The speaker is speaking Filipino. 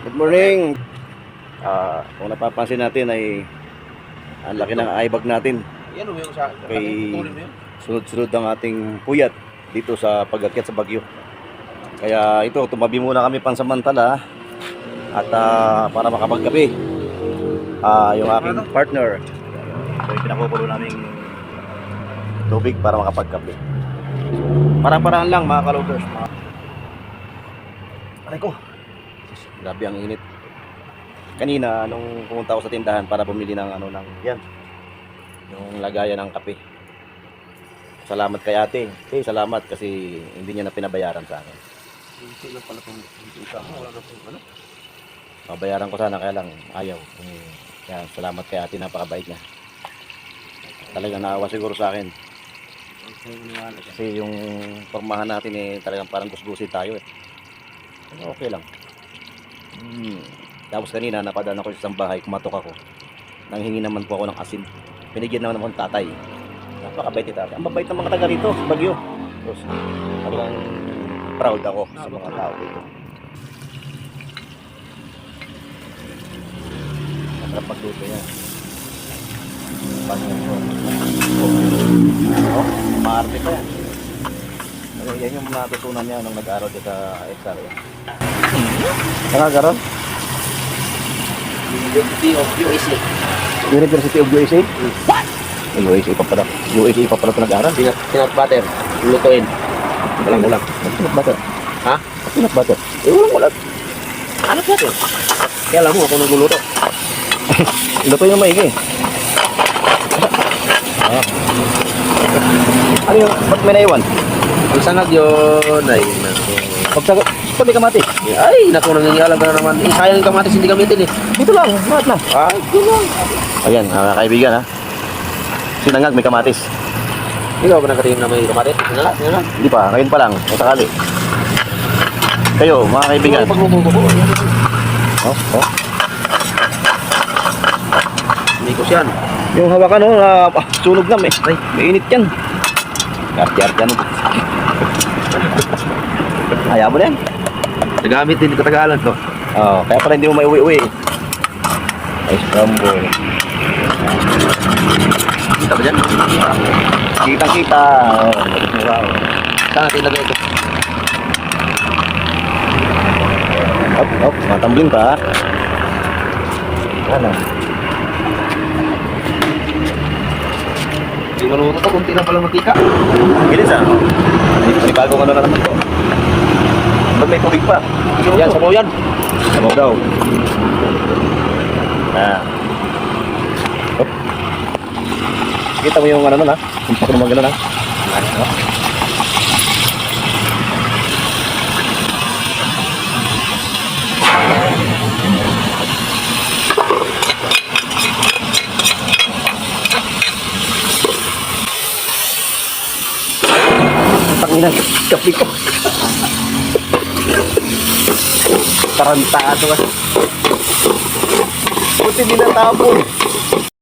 Good morning. Ah, kung napapansin natin ay ang laki ng eyebag natin. Yan yung sa... Kay-. Sunod-sunod ang ating puyat dito sa pag-akyat sa Bagyo. Kaya ito, tumabi muna kami pansamantala at ah, para makapagkape. Ah, yung aking partner. So, pinakukulo naming tubig para makapagkape. Parang-paraan lang mga kalugers. Mga... Aray ko. Grabe ang init. Kanina nung pumunta ako sa tindahan para bumili ng ano ng yan. Yung lagayan ng kape. Salamat kay ate. Eh, salamat kasi hindi niya na pinabayaran sa akin. Hindi lang pala mo. Wala na itong ano. Pabayaran ko sana kaya lang ayaw. Eh, kaya salamat kay ate, napakabait niya. Talagang naawa siguro sa akin. Kasi yung formahan natin eh, talagang parang gusgusin tayo eh. Okay lang. Hmm. Tapos kanina, napadaan ako sa isang bahay, kumatok ako. Nanghingi naman po ako ng asin. Binigyan naman ako ng tatay. Napakabait ni tatay. Ang babait ng mga taga rito, sa Bagyo. Tapos, talagang proud ako sa mga tao dito. Masarap magluto yan. Partner ko. Oh, maarte pa yan. Kasi yan yung natutunan niya nung nag-aaral siya sa XR. Nag-aaral? University of USA. University of USA? What? USA pa pala. USA pa pala ito nag-aaral. Peanut, peanut butter. Lutuin. Walang ulam. Peanut butter. Ha? Peanut butter. Eh, walang ulam. Ano ba ito? Kaya alam mo, ako nagluluto. Luto yung maigi. Ah. Ano yung, ba't may naiwan? Ang sangag yun. Ay, naku. Pag pag may kamati. Ay, naku, nangingialam ka na naman. Eh, sayang yung kamatis hindi gamitin eh. Dito lang, lahat na. Ay, ito lang. Ayan, mga kaibigan ha. Sinangag, may kamatis. Ikaw ba nagkatingin na may kamatis? Ito na. Hindi pa, ngayon pa lang, kung sakali. Kayo, mga kaibigan. Pagluluto ko. Oh, oh. Hindi ko siyan. Yung hawakan, no, na ah, sunog na, may, ay, may init yan. Kart-kart yan. Ayaw mo na yan. Nagamit din katagalan to. Oh, kaya pala hindi mo may uwi-uwi. Ice crumble. Kita ba dyan? Kitang-kita. Oh, oh. Saan natin ilagay ito? Hop, hop, matambling pa. Ano? Hindi maluto to, kunti lang pala matika. Bilis ah. May bagong ano na naman to. Ba't may tubig pa? Sabaw yan. Sabaw daw. Ah. Kita mo yung ano nun ha? Yung pakro mo gano'n ha? Ano? Tanginan, ko. Tarantado. Buti di natapon.